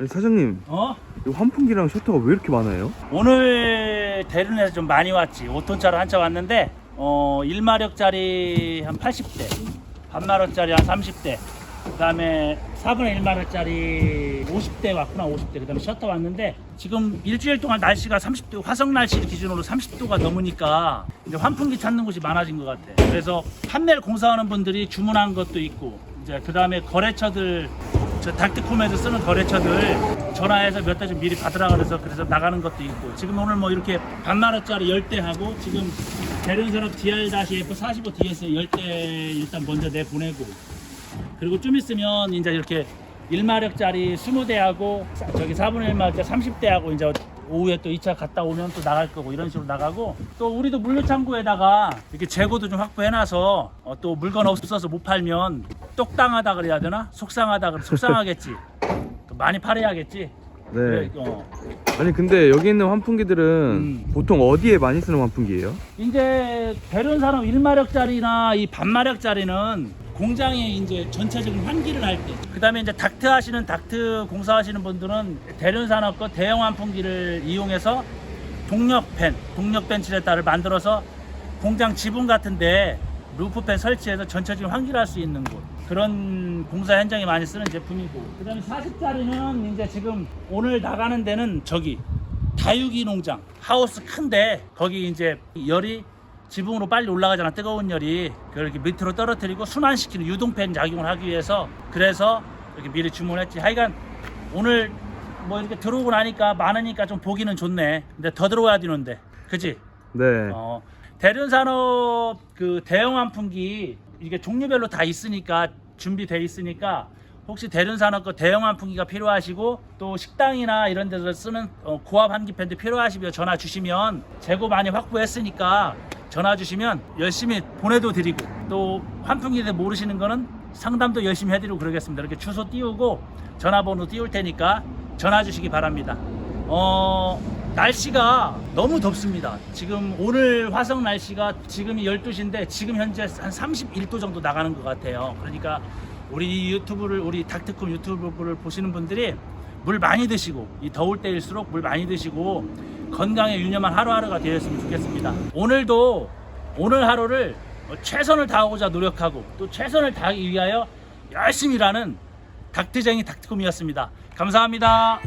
아니 사장님 어? 이 환풍기랑 셔터가 왜 이렇게 많아요? 오늘 대륜에서 좀 많이 왔지. 5톤짜리 한차 왔는데 어 1마력짜리 한 80대, 반마력짜리 한 30대, 그 다음에 4분의 1마력짜리 50대 왔구나 50대. 그 다음에 셔터 왔는데 지금 일주일 동안 날씨가 30도 화성 날씨 기준으로 30도가 넘으니까 이제 환풍기 찾는 곳이 많아진 것 같아. 그래서 판매를 공사하는 분들이 주문한 것도 있고 이제 그 다음에 거래처들 저 닥트콤에서 쓰는 거래처들 전화해서 몇 대 좀 미리 받으라 그래서 그래서 나가는 것도 있고 지금 오늘 뭐 이렇게 반만 원짜리 10대 하고 지금 대련산업 DR-F45 DS 10대 일단 먼저 내보내고 그리고 좀 있으면 이제 이렇게 1마력짜리 20대 하고 저기 4분의 1마력짜리 30대 하고 이제 오후에 또 2차 갔다 오면 또 나갈 거고 이런 식으로 나가고 또 우리도 물류창고에다가 이렇게 재고도 좀 확보해놔서 어, 또 물건 없어서 못 팔면 똑당하다 그래야 되나 속상하다 그래 속상하겠지 또 많이 팔아야겠지 네. 그래, 어. 아니 근데 여기 있는 환풍기들은 음. 보통 어디에 많이 쓰는 환풍기예요? 이제 대련산업 1마력짜리나 이 반마력짜리는 공장에 이제 전체적인 환기를 할 때, 그 다음에 이제 닥트 하시는 닥트 공사하시는 분들은 대련산업과 대형 환풍기를 이용해서 동력팬, 동력팬 칠레타를 만들어서 공장 지붕 같은데 루프팬 설치해서 전체적인 환기를 할 수 있는 곳. 그런 공사 현장에 많이 쓰는 제품이고. 그 다음에 40짜리는 이제 지금 오늘 나가는 데는 저기 다육이 농장 하우스 큰데 거기 이제 열이 지붕으로 빨리 올라가잖아. 뜨거운 열이. 그걸 이렇게 밑으로 떨어뜨리고 순환시키는 유동팬 작용을 하기 위해서 그래서 이렇게 미리 주문했지. 하여간 오늘 뭐 이렇게 들어오고 나니까 많으니까 좀 보기는 좋네. 근데 더 들어와야 되는데. 그지? 네. 어, 대륜산업 그 대형 환풍기 이게 종류별로 다 있으니까 준비돼 있으니까 혹시 대륜산업 거 대형 환풍기가 필요하시고 또 식당이나 이런 데서 쓰는 어, 고압 환기팬도 필요하시면 전화 주시면 재고 많이 확보했으니까 전화 주시면 열심히 보내도 드리고 또 환풍기에 모르시는 거는 상담도 열심히 해드리고 그러겠습니다. 이렇게 주소 띄우고 전화번호 띄울 테니까 전화 주시기 바랍니다. 어, 날씨가 너무 덥습니다. 지금 오늘 화성 날씨가 지금이 12시인데 지금 현재 한 31도 정도 나가는 것 같아요. 그러니까 우리 유튜브를 우리 닥트콤 유튜브를 보시는 분들이 물 많이 드시고 이 더울 때일수록 물 많이 드시고 건강에 유념한 하루하루가 되었으면 좋겠습니다. 오늘도 오늘 하루를 최선을 다하고자 노력하고 또 최선을 다하기 위하여 열심히 일하는 닥트쟁이 닥트콤이었습니다. 감사합니다.